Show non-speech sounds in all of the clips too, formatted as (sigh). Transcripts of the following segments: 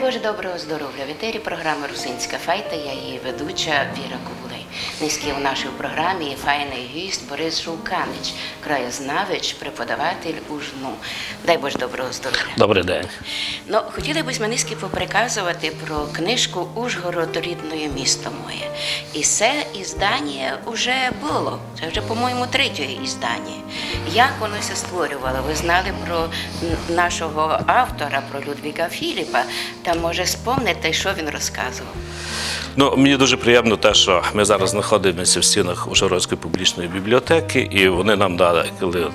Боже доброго здоров'я. В етері програми Русинська файта. Я її ведуча Віра Ковулей. Низький у нашій програмі є файний гість Борис Шулканич, краєзнавич, преподаватель УЖНУ. Дай Боже доброго здоров'я. Добрий день. Ну, хотіли б ми низьки поприказувати про книжку Ужгород рідне місто моє. І це іздання вже було. Це вже, по-моєму, третє іздання. Як воно це створювало? Ви знали про нашого автора, про Людвіга Філіпа. Та може спомните, що він розказував? Ну, мені дуже приємно те, що ми зараз знаходимося в стінах Ужгородської публічної бібліотеки, і вони нам дали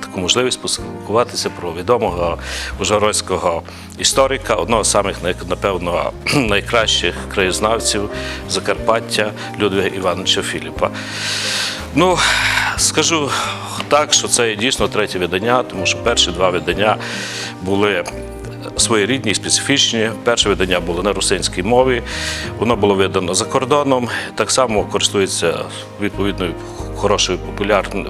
таку можливість поспілкуватися про відомого ужгородського історика, одного з самих напевно (clears throat) найкращих краєзнавців Закарпаття Людвіга Івановича Філіпа. Ну, скажу так, що це дійсно третє видання, тому що перші два видання були своєрідні і специфічні. Перше видання було на русинській мові, воно було видано за кордоном, так само користується відповідною хорошою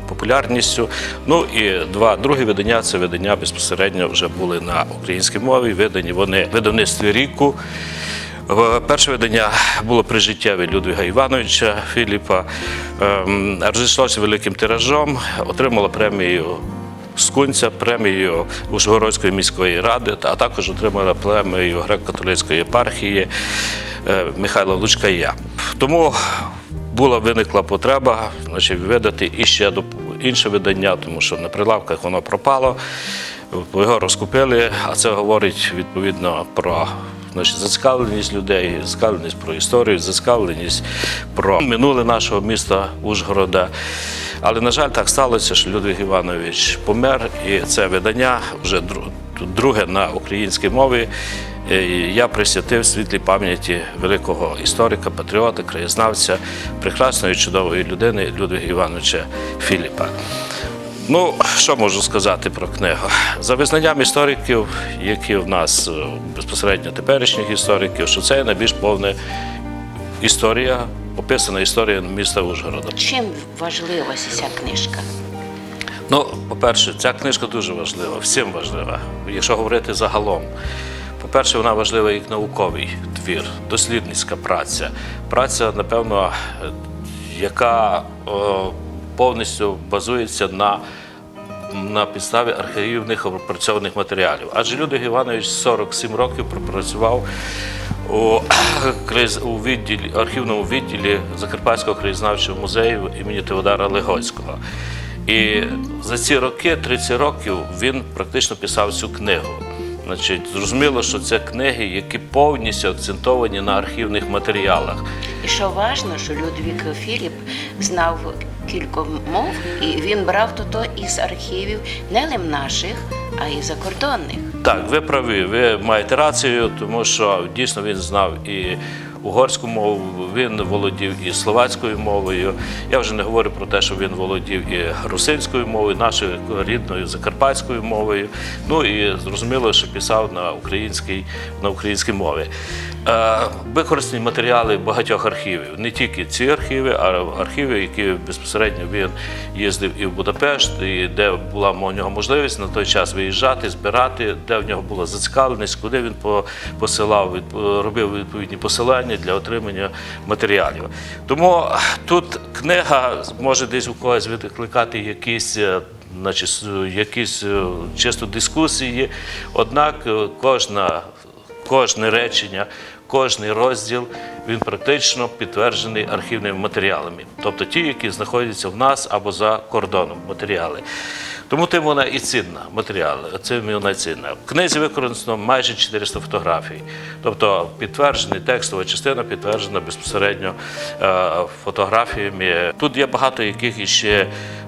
популярністю. Ну і два другі видання це видання безпосередньо вже були на українській мові. Видані вони в видавництві ріку. Перше видання було прижиттєве Людвіга Івановича Філіпа. Ем, Розійшлося великим тиражом, отримало премію Скунця, премію Ужгородської міської ради, а також отримала премію греко-католицької єпархії е, Михайла Лучкая. Тому була виникла потреба значить, видати іще інше видання, тому що на прилавках воно пропало. Його розкупили, а це говорить відповідно про значить, зацікавленість людей, зацікавленість про історію, зацікавленість про минуле нашого міста Ужгорода. Але, на жаль, так сталося, що Людвиг Іванович помер, і це видання вже друге на українській мові. е, Я присвятив світлій пам'яті великого історика, патріота, краєзнавця, прекрасної чудової людини Людвига Івановича Філіпа. Ну, що можу сказати про книгу? За визнанням істориків, які в нас е, безпосередньо теперішніх істориків, що це найбільш повна історія, описана історія міста Ужгорода. Чим важлива ця книжка? Ну, по-перше, ця книжка дуже важлива, всім важлива, якщо говорити загалом. По-перше, вона важлива як науковий твір, дослідницька праця. Праця, напевно, е, яка е, повністю базується на, на підставі архівних опрацьованих матеріалів. Адже Людвиг Іванович 47 років пропрацював у, (clears throat) у відділі, архівному відділі Закарпатського краєзнавчого музею імені Теодора Легоцького. І за ці роки, 30 років, він практично писав цю книгу. Значить, зрозуміло, що це книги, які повністю акцентовані на архівних матеріалах. І що важно, що Людвік Філіп знав кілька мов, і він брав то із архівів не лише наших, а й закордонних. Так, ви праві, ви маєте рацію, тому що дійсно він знав і угорську мову, він володів і словацькою мовою. Я вже не говорю про те, що він володів і русинською мовою, нашою рідною закарпатською мовою. Ну і зрозуміло, що писав на українській, на українській мові. Е, Використані матеріали багатьох архівів, не тільки ці архіви, а архіви, які безпосередньо він їздив і в Будапешт, і де була у нього можливість на той час виїжджати, збирати, де в нього була зацікавленість, куди він по- посилав, робив відповідні посилання для отримання матеріалів. Тому тут книга може десь у когось викликати якісь. е, Значить, с- якісь е, чисто дискусії, однак е, кожна кожне речення, кожний розділ він практично підтверджений архівними матеріалами, тобто ті, які знаходяться в нас або за кордоном матеріали. Тому тим вона і цінна матеріали, цим вона і цінна. В книзі використано майже 400 фотографій, тобто підтверджений текстова частина підтверджена безпосередньо е, фотографіями. Тут є багато яких іще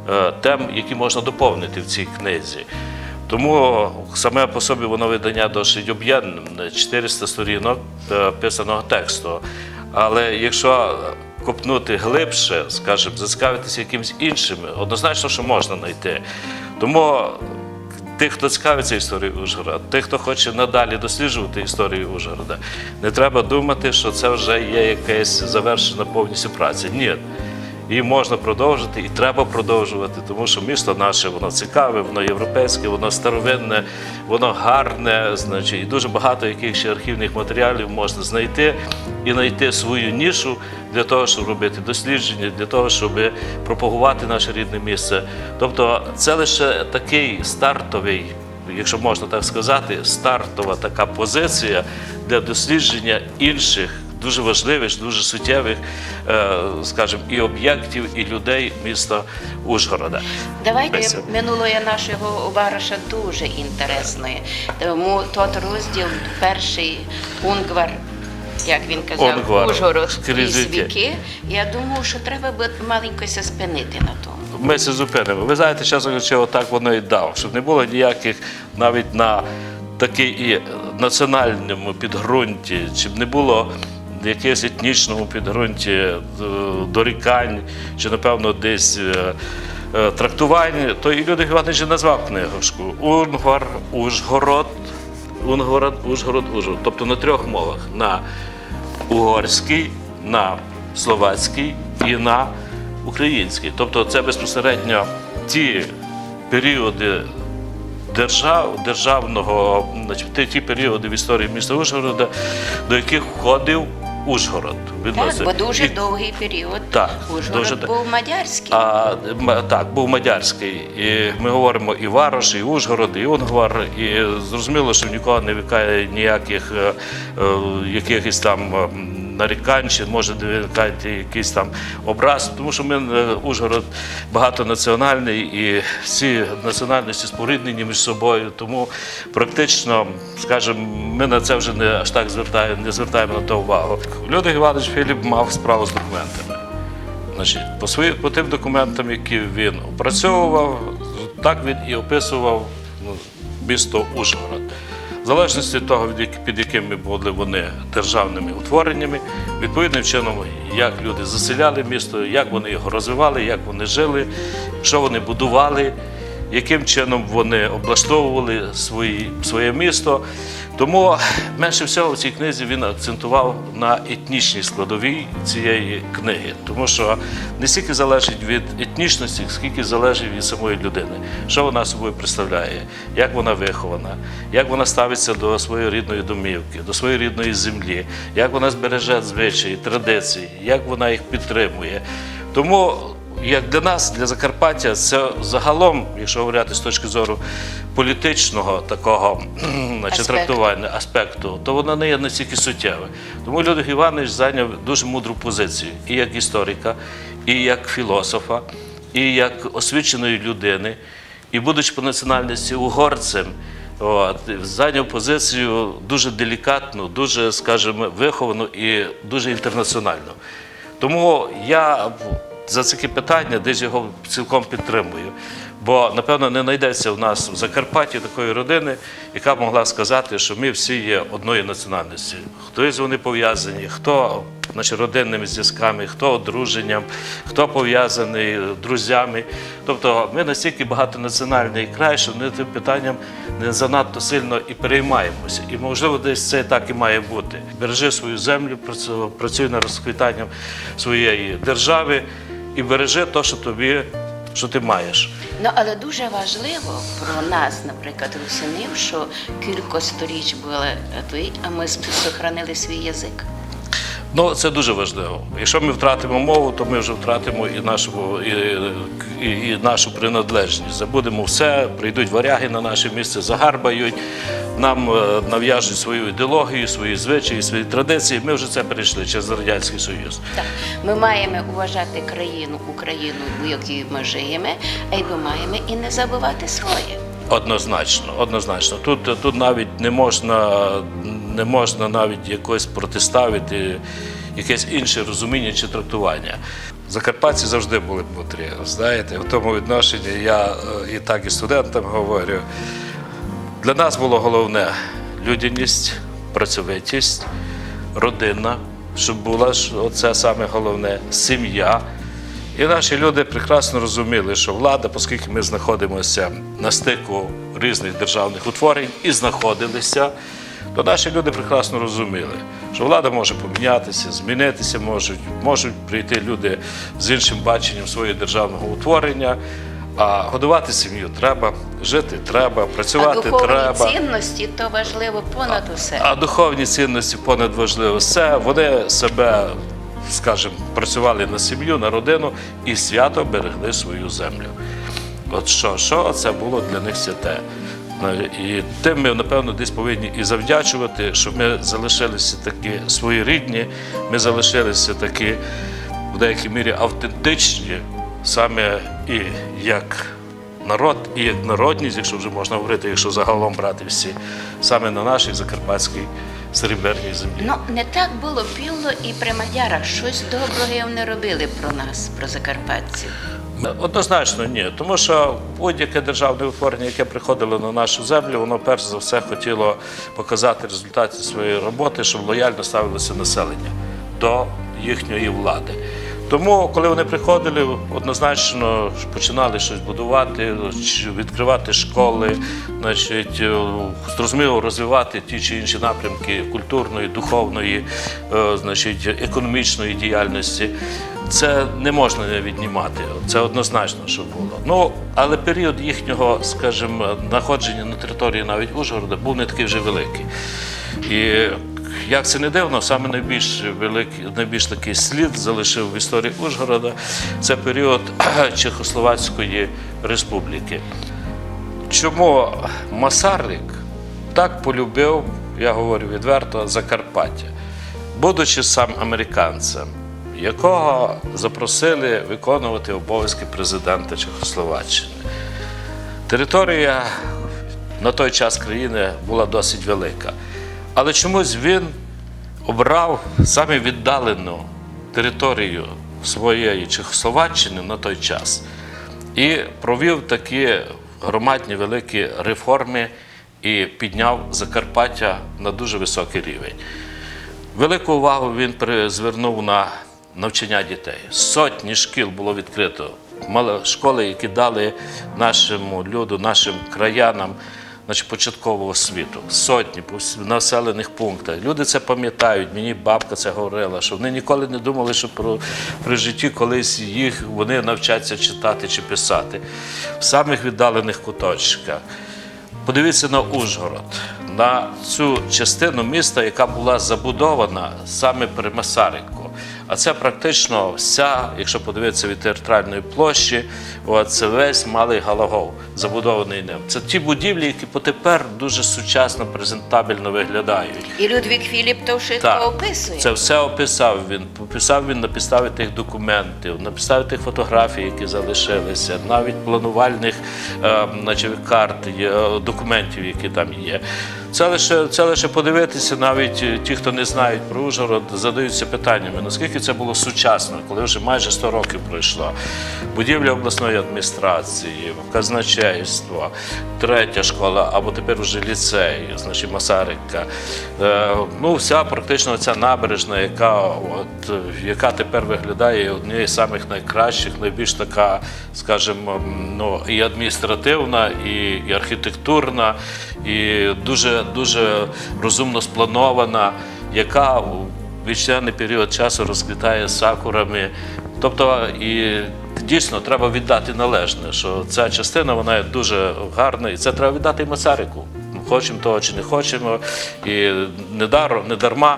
е, тем, які можна доповнити в цій книзі. Тому саме по собі воно видання досить об'єднане, 400 сторінок е, писаного тексту. Але якщо копнути глибше, скажімо, зацікавитися якимось іншим, однозначно, що можна знайти. Тому тих, хто цікавиться історією Ужгорода, тих, хто хоче надалі досліджувати історію Ужгорода, не треба думати, що це вже є якась завершена повністю праця. Ні. І можна продовжити, і треба продовжувати, тому що місто наше воно цікаве, воно європейське, воно старовинне, воно гарне. Значить, і дуже багато яких ще архівних матеріалів можна знайти і знайти свою нішу для того, щоб робити дослідження, для того, щоб пропагувати наше рідне місце. Тобто, це лише такий стартовий якщо можна так сказати, стартова така позиція для дослідження інших дуже важливих, дуже суттєвих, е, скажімо, і об'єктів, і людей міста Ужгорода. Давайте Леся. минулої нашого бариша дуже інтересної. Тому тот розділ перший Унгвар. Як він казав, Унгвар, Ужгород скрізь і віки. Я думаю, що треба би маленько ся спинити на тому. Ми це зупинимо. Ви знаєте, чесно кажучи, отак воно і дав, щоб не було ніяких навіть на такий і національному підґрунті, щоб не було якесь етнічному підґрунті е, дорікань, чи, напевно, десь е, е, трактувань, то і Людвиг Іванович назвав книжку Унгвар, Ужгород, Унгород, Ужгород, Ужгород. Тобто на трьох мовах: на угорський, на словацький і на український. Тобто це безпосередньо ті періоди держав, державного, значить, ті періоди в історії міста Ужгорода, до яких входив Ужгород. Так, бо дуже І- довгий період Так, Ужгород дуже- був мадярський. а, так, був Мадярський. І ми говоримо і Варош, і Ужгород, і Унгвар. І зрозуміло, що в нікого не вікає ніяких е, е, якихось там нарікань, чи може виникати якийсь там образ, тому що ми е, Ужгород багатонаціональний і всі національності споріднені між собою. Тому практично, скажімо, ми на це вже не аж так звертаємо, не звертаємо на то увагу. Людвиг Іванович Філіп мав справу з документами. Значить, по, свої, по тим документам, які він опрацьовував, так він і описував ну, місто Ужгород. В залежності від того, під якими були вони державними утвореннями, відповідним чином, як люди заселяли місто, як вони його розвивали, як вони жили, що вони будували, яким чином вони облаштовували свої, своє місто. Тому менше всього в цій книзі він акцентував на етнічній складовій цієї книги, тому що не стільки залежить від етнічності, скільки залежить від самої людини, що вона собою представляє, як вона вихована, як вона ставиться до своєї рідної домівки, до своєї рідної землі, як вона збереже звичаї, традиції, як вона їх підтримує. Тому як для нас, для Закарпаття, це загалом, якщо говорити з точки зору політичного такого значить, Аспекту. трактування аспекту, то воно не є настільки суттєве. Тому Людвиг Іванович зайняв дуже мудру позицію і як історика, і як філософа, і як освіченої людини, і будучи по національності угорцем. От, зайняв позицію дуже делікатну, дуже, скажімо, виховану і дуже інтернаціональну. Тому я за такі питання десь його цілком підтримую. Бо, напевно, не знайдеться в нас в Закарпатті такої родини, яка б могла сказати, що ми всі є одної національності. Хтось вони пов'язані, хто значить, родинними зв'язками, хто одруженням, хто пов'язаний друзями. Тобто ми настільки багатонаціональний край, що ми тим питанням не занадто сильно і переймаємося. І можливо, десь це так і має бути. Бережи свою землю, працю- працюй над розквітанням своєї держави і бережи те, що тобі, що ти маєш. Ну, але дуже важливо про нас, наприклад, русинів, що кілька сторіч були тут, а ми зберігали свій язик. Ну, це дуже важливо. Якщо ми втратимо мову, то ми вже втратимо і нашу, і, і, і нашу приналежність. Забудемо все, прийдуть варяги на наше місце, загарбають, нам е, нав'яжуть свою ідеологію, свої звичаї, свої традиції. Ми вже це перейшли через Радянський Союз. Так, ми маємо вважати країну, Україну, в якій ми живемо, а й ми маємо і не забувати своє. Однозначно, однозначно. Тут, тут навіть не можна, не можна навіть якось протиставити якесь інше розуміння чи трактування. Закарпатці завжди були мудрі. Знаєте, в тому відношенні я е, і так і студентам говорю. Для нас було головне людяність, працьовитість, родина, щоб була оце саме головне сім'я. І наші люди прекрасно розуміли, що влада, оскільки ми знаходимося на стику різних державних утворень і знаходилися, то наші люди прекрасно розуміли, що влада може помінятися, змінитися можуть, можуть прийти люди з іншим баченням своєї державного утворення. А годувати сім'ю треба, жити треба, А працювати духовні треба. цінності то важливо понад усе. А духовні цінності понад важливо все. Вони себе, скажімо, працювали на сім'ю, на родину і свято берегли свою землю. От що, що це було для них святе. І тим ми, напевно, десь повинні і завдячувати, що ми залишилися такі своєрідні, ми залишилися такі в деякій мірі автентичні, саме і як народ, і як народність, якщо вже можна говорити, якщо загалом брати всі, саме на нашій закарпатській серебряній землі. Ну, не так було піло і при мадярах. Щось доброго вони робили про нас, про закарпатців. Однозначно ні, тому що будь-яке державне утворення, яке приходило на нашу землю, воно перш за все хотіло показати результати своєї роботи, щоб лояльно ставилося населення до їхньої влади. Тому, коли вони приходили, однозначно починали щось будувати, відкривати школи, значить, е, зрозуміло розвивати ті чи інші напрямки культурної, духовної, е, значить, економічної діяльності. Це не можна віднімати. Це однозначно, що було. Ну, але період їхнього, скажімо, знаходження на території навіть Ужгорода був не такий вже великий. І як це не дивно, саме найбільш великий, найбільш такий слід залишив в історії Ужгорода це період (clears throat) Чехословацької республіки. Чому Масарлик так полюбив, я говорю відверто, Закарпаття, будучи сам американцем, якого запросили виконувати обов'язки президента Чехословаччини. Територія на той час країни була досить велика. Але чомусь він обрав саме віддалену територію своєї Чехословаччини на той час і провів такі громадні великі реформи і підняв Закарпаття на дуже високий рівень. Велику увагу він звернув на навчання дітей. Сотні шкіл було відкрито. Мали школи, які дали нашому люду, нашим краянам значить, початкову освіту. Сотні населених пунктах. Люди це пам'ятають. Мені бабка це говорила, що вони ніколи не думали, що про, при житті колись їх вони навчаться читати чи писати. В самих віддалених куточках. Подивіться на Ужгород, на цю частину міста, яка була забудована саме при Масарику. А це практично вся, якщо подивитися від територіальної площі, це весь малий Галагов, забудований ним. Це ті будівлі, які потепер дуже сучасно, презентабельно виглядають. І Людвік Філіп то все описує. Це все описав він. Описав він на підставі тих документів, на підставі тих фотографій, які залишилися, навіть планувальних е, значить, карт, е, документів, які там є. Це лише, це лише подивитися, навіть е, ті, хто не знають про Ужгород, задаються питаннями, наскільки це було сучасно, коли вже майже 100 років пройшло. Будівля обласної адміністрації, казначейство, третя школа, або тепер вже ліцей, значить Масарика. Е, ну, вся практично ця набережна, яка, от, яка тепер виглядає однією з самих найкращих, найбільш така, скажімо, ну, і адміністративна, і, і архітектурна, і дуже, дуже розумно спланована, яка у вічний період часу розквітає сакурами. Тобто і дійсно треба віддати належне, що ця частина вона дуже гарна, і це треба віддати і Масарику. Хочемо того чи не хочемо. І не, дар, не дарма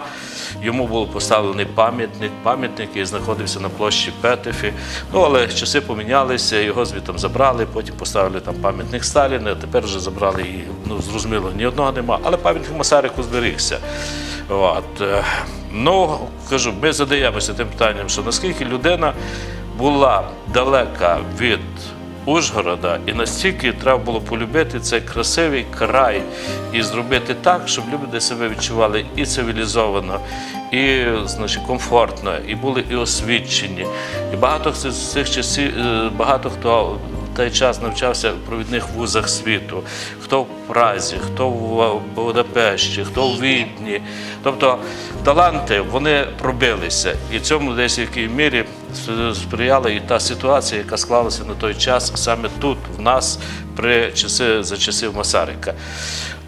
йому був поставлений пам'ятник, пам'ятник, який знаходився на площі Петефі. Ну, але часи помінялися, його звідти забрали, потім поставили там пам'ятник Сталіна, тепер вже забрали і ну, зрозуміло, ні одного нема. Але пам'ятник Масарику зберігся. От. е, Ну, кажу, ми задаємося тим питанням, що наскільки людина була далека від Ужгорода, і настільки треба було полюбити цей красивий край і зробити так, щоб люди себе відчували і цивілізовано, і значить, комфортно, і були і освічені. І багато з цих часів, е, багато хто в той час навчався в провідних вузах світу, хто в Празі, хто в Будапешті, хто в Відні. Тобто таланти вони пробилися, і цьому десь в якій мірі сприяла і та ситуація, яка склалася на той час саме тут, в нас, при часи за часів Масарика.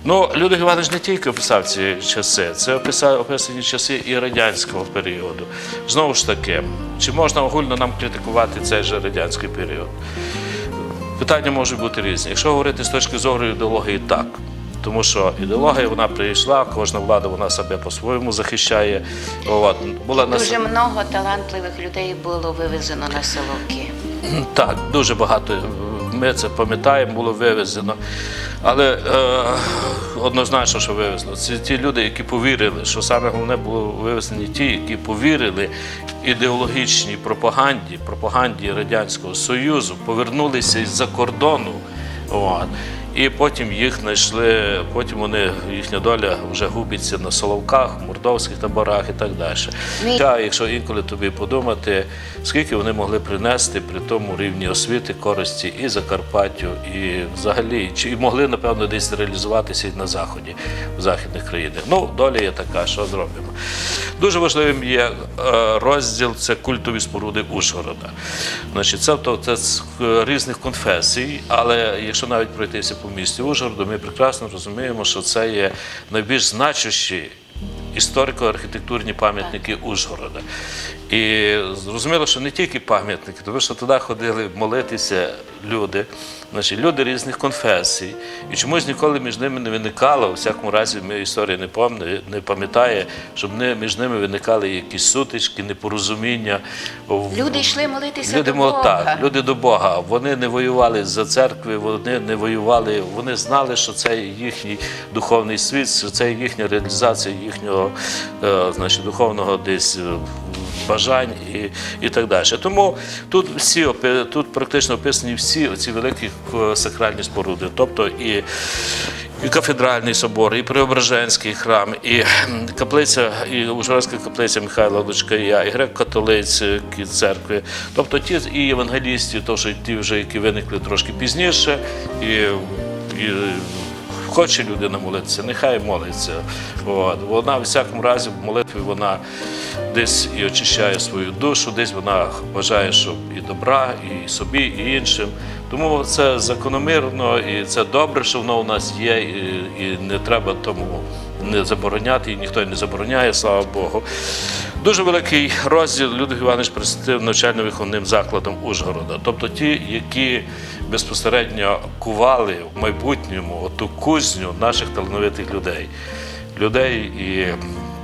Ну, Людвиг Іванович не тільки описав ці часи, це описані часи і радянського періоду. Знову ж таки, чи можна огульно нам критикувати цей же радянський період? Питання можуть бути різні. Якщо говорити з точки зору ідеології, так. Тому що ідеологія вона прийшла, кожна влада вона себе по-своєму захищає. Була на Дуже много талантливих людей було вивезено на Соловки. Так, дуже багато. Ми це пам'ятаємо, було вивезено. Але е, однозначно, що вивезло. Це ті люди, які повірили, що саме головне було вивезені ті, які повірили ідеологічній пропаганді, пропаганді Радянського Союзу, повернулися із-за кордону. От. І потім їх знайшли, потім вони, їхня доля вже губиться на Соловках, мордовських таборах і так далі. Та, якщо інколи тобі подумати, скільки вони могли принести при тому рівні освіти, користі і Закарпаттю, і взагалі, чи могли, напевно, десь реалізуватися і на Заході, в західних країнах. Ну, доля є така, що зробимо. Дуже важливим є е, розділ це культові споруди Ужгорода. Значить, це, це з е, різних конфесій, але якщо навіть пройтися по місті Ужгороду, ми прекрасно розуміємо, що це є найбільш значущі історико-архітектурні пам'ятники Ужгорода. І зрозуміло, що не тільки пам'ятники, тому що туди ходили молитися люди, значить, люди різних конфесій. І чомусь ніколи між ними не виникало, у всякому разі, ми історія не пам'ятає, не пам'ятає, щоб не, між ними виникали якісь сутички, непорозуміння. Люди йшли молитися Люди до Бога. так, люди до Бога. Вони не воювали за церкви, вони не воювали. Вони знали, що це їхній духовний світ, що це їхня реалізація їхнього е, значить, духовного десь. Е, Бажань і, і так далі. Тому тут всі тут практично описані всі ці великі е, сакральні споруди, тобто і, і кафедральний собор, і Преображенський храм, і каплиця, і Ужгородська каплиця Михайла Лучкая, і греко-католицькі церкви, тобто ті і євангелісті, то що ті вже, які виникли трошки пізніше, і, і хоче людина молитися, нехай молиться. От. Вона, в всякому разі, в молитві вона десь і очищає свою душу, десь вона бажає, щоб і добра, і собі, і іншим. Тому це закономірно і це добре, що воно у нас є, і, і не треба тому не забороняти, і ніхто не забороняє, слава Богу. Дуже великий розділ Людвиг Іванович присвятив навчально-виховним закладам Ужгорода. Тобто ті, які безпосередньо кували в майбутньому оту кузню наших талановитих людей. Людей і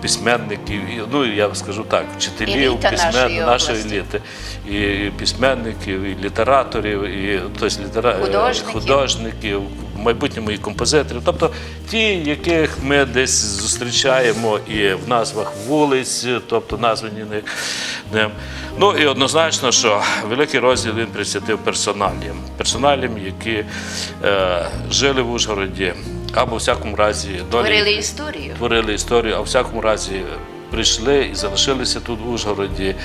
письменників, ну я скажу так, вчителів, Еліта письмен, нашої нашої області. еліти, і письменників, і літераторів, і тобто, літера... Художників. художників, в майбутньому і композиторів. Тобто ті, яких ми десь зустрічаємо і в назвах вулиць, тобто названі ним. Ну і однозначно, що великий розділ він присвятив персоналіям, персоналіям, які е, жили в Ужгороді, або в всякому разі долі Творили історію. творили історію, а в всякому разі прийшли і залишилися тут в Ужгороді.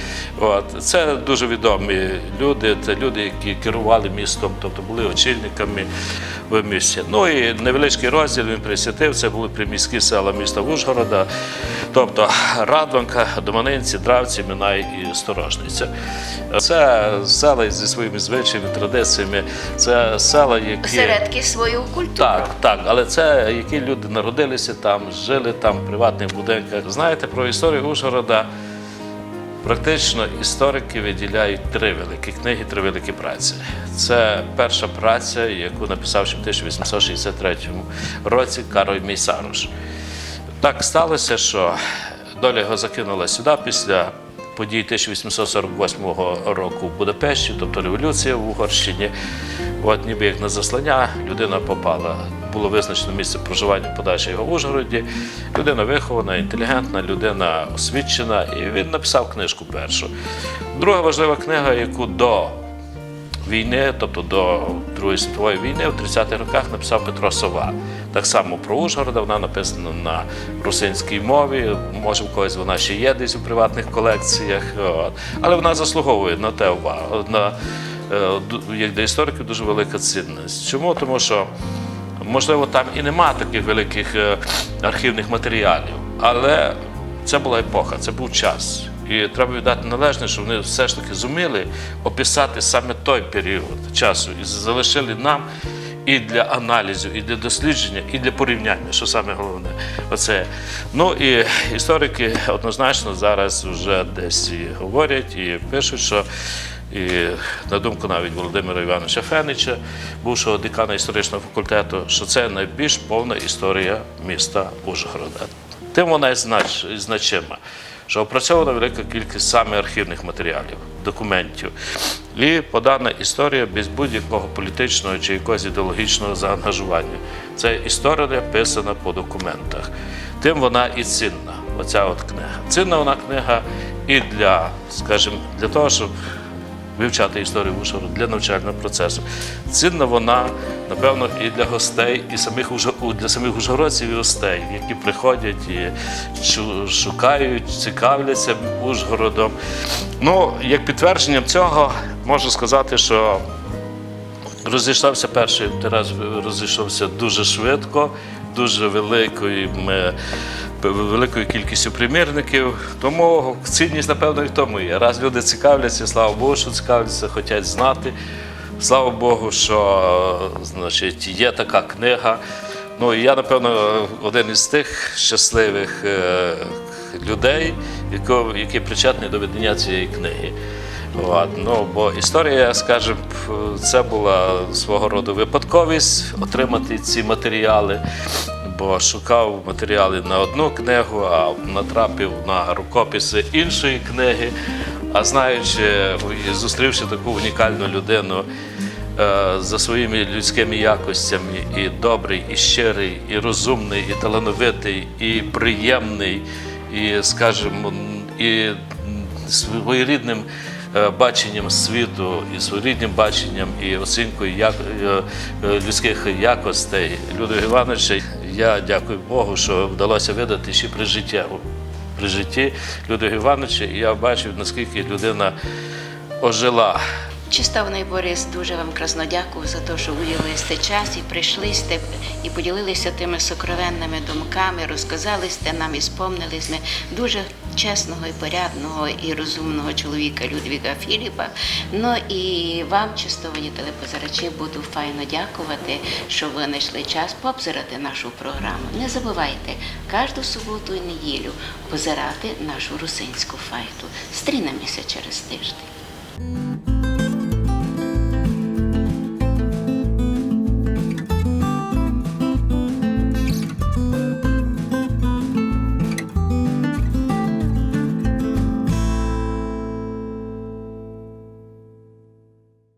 От. Це дуже відомі люди, це люди, які керували містом, тобто були очільниками в місті. Ну і невеличкий розділ він присвятив, це були приміські села міста Ужгорода, тобто Радванка, Доманинці, Дравці, Минай і Сторожниця. Це села зі своїми звичаями, традиціями, це села, які. Середки свою культуру. Так, так, але це які люди народилися там, жили там в приватних будинках. Знаєте, про історію Ужгорода практично історики виділяють три великі книги, три великі праці. Це перша праця, яку написав ще в 1863 році Кароль Мейсаруш. Так сталося, що доля його закинула сюди після подій 1848 року в Будапешті, тобто революція в Угорщині. От ніби як на заслання людина попала. Було визначено місце проживання подальше його в Ужгороді. Людина вихована, інтелігентна, людина освічена, і він написав книжку першу. Друга важлива книга, яку до війни, тобто до Другої світової війни, в 30-х роках написав Петро Сова. Так само про Ужгорода, вона написана на русинській мові. Може, в когось вона ще є десь у приватних колекціях, от. але вона заслуговує на те увагу. На, е, як для істориків дуже велика цінність. Чому? Тому що можливо там і нема таких великих е, архівних матеріалів, але це була епоха, це був час. І треба віддати належне, що вони все ж таки зуміли описати саме той період часу і залишили нам і для аналізу, і для дослідження, і для порівняння, що саме головне. Оце. Ну і історики однозначно зараз вже десь і говорять і пишуть, що і на думку навіть Володимира Івановича Фенича, бувшого декана історичного факультету, що це найбільш повна історія міста Ужгорода. Тим вона і значима, що опрацьована велика кількість саме архівних матеріалів, документів. І подана історія без будь-якого політичного чи якогось ідеологічного заангажування. Це історія писана по документах. Тим вона і цінна, оця от книга. Цінна вона книга і для, скажімо, для того, щоб вивчати історію Ужгорода для навчального процесу. Цінна вона, напевно, і для гостей, і самих для самих ужгородців і гостей, які приходять і шукають, цікавляться Ужгородом. Ну, як підтвердженням цього можу сказати, що Розійшовся перший тираж, розійшовся дуже швидко, дуже великою, великою кількістю примірників. Тому цінність, напевно, і в тому є. Раз люди цікавляться, слава Богу, що цікавляться, хочуть знати. Слава Богу, що значить, є така книга. Ну, і я, напевно, один із тих щасливих е, людей, які причетні до видання цієї книги. От, ну, бо історія, скажімо, це була свого роду випадковість отримати ці матеріали, бо шукав матеріали на одну книгу, а натрапив на рукописи іншої книги. А знаючи зустрівши таку унікальну людину е, за своїми людськими якостями, і добрий, і щирий, і розумний, і талановитий, і приємний, і, скажімо, і своєрідним баченням світу і своєрідним баченням і оцінкою як, е, е, людських якостей Людвига Івановича. Я дякую Богу, що вдалося видати ще при житті, при житті Людвига Івановича, і я бачив, наскільки людина ожила. Чистовний Борис, дуже вам красно дякую за те, що виділили сте час і прийшли сте і поділилися тими сокровенними думками, розказали сте нам і спомнили з дуже чесного і порядного і розумного чоловіка Людвіга Філіпа. Ну і вам, чистовані телепозирачі, буду файно дякувати, що ви знайшли час пообзирати нашу програму. Не забувайте кожну суботу і неділю позирати нашу русинську файту. Стрінемося через тиждень.